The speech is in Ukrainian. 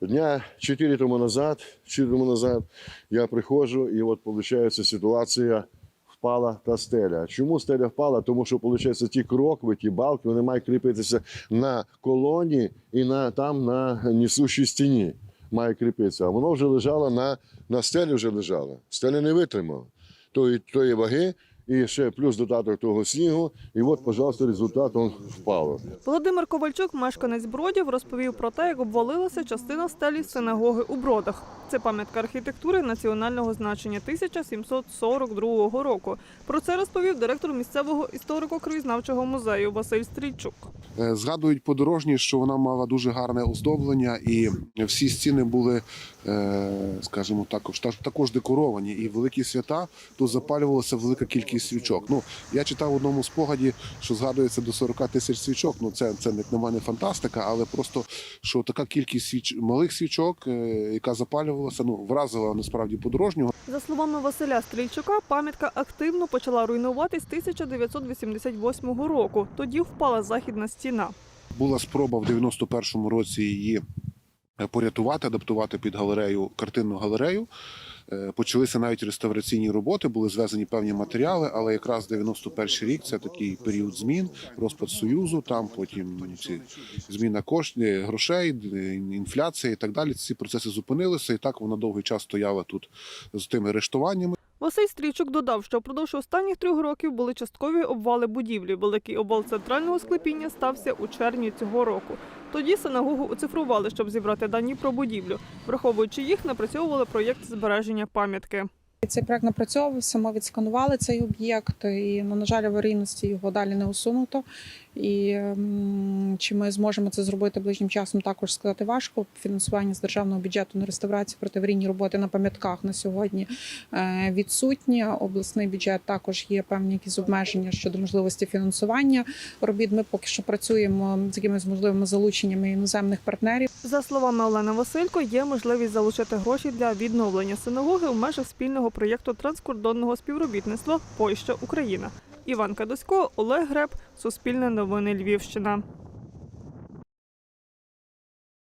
Дня 4 тому назад, 4 тому назад я приходжу, і от виходить ситуація. Впала та стеля. Чому стеля впала? Тому що виходить, ті крокви, ті балки, вони мають кріпитися на колоні і на там на несущій стіні. Має кріпитися. А воно вже лежало на, на стелі вже лежало. Стеля не витримала тої, тої ваги, і ще плюс додаток того снігу. І от, пожалуйста, результат он впало. Володимир Ковальчук, мешканець Бродів, розповів про те, як обвалилася частина стелі синагоги у Бродах. Це пам'ятка архітектури національного значення 1742 року. Про це розповів директор місцевого історико-краєзнавчого музею Василь Стрільчук. Е, Згадують подорожні, що вона мала дуже гарне оздоблення, і всі стіни були, е, скажімо, також також декоровані. І великі свята тут запалювалася велика кількість свічок. Ну я читав в одному спогаді, що згадується до 40 тисяч свічок. Ну це це на мене фантастика, але просто що така кількість свіч малих свічок, е, яка запалювалася, ну вразила насправді подорожнього. За словами Василя Стрільчука, пам'ятка активно почала руйнуватись 1988 року. Тоді впала західна стіна. Була спроба в 91-му році її порятувати, адаптувати під галерею, картинну галерею. Е, Почалися навіть реставраційні роботи, були звезені певні матеріали, але якраз 91 рік це такий період змін, розпад союзу. Там потім ці зміна коштів, грошей, д- інфляція і так далі. Ці процеси зупинилися, і так вона довгий час стояла тут з тими арештуваннями. Василь Стрійчук додав, що впродовж останніх трьох років були часткові обвали будівлі. Великий обвал центрального склепіння стався у червні цього року. Тоді синагогу оцифрували, щоб зібрати дані про будівлю. Враховуючи їх, напрацьовували проєкт збереження пам'ятки. Цей проект напрацьовувався, ми відсканували цей об'єкт, і ну, на жаль, аварійності його далі не усунуто. І чи ми зможемо це зробити ближнім часом, також сказати важко. Фінансування з державного бюджету на реставрацію протиаварійні роботи на пам'ятках на сьогодні е, відсутні. Обласний бюджет також є певні якісь обмеження щодо можливості фінансування робіт. Ми поки що працюємо з якимись можливими залученнями іноземних партнерів. За словами Олени Василько, є можливість залучити гроші для відновлення синагоги в межах спільного проєкту транскордонного співробітництва Польща Україна. Іван Кадосько, Олег Греб, Суспільне новини Львівщина.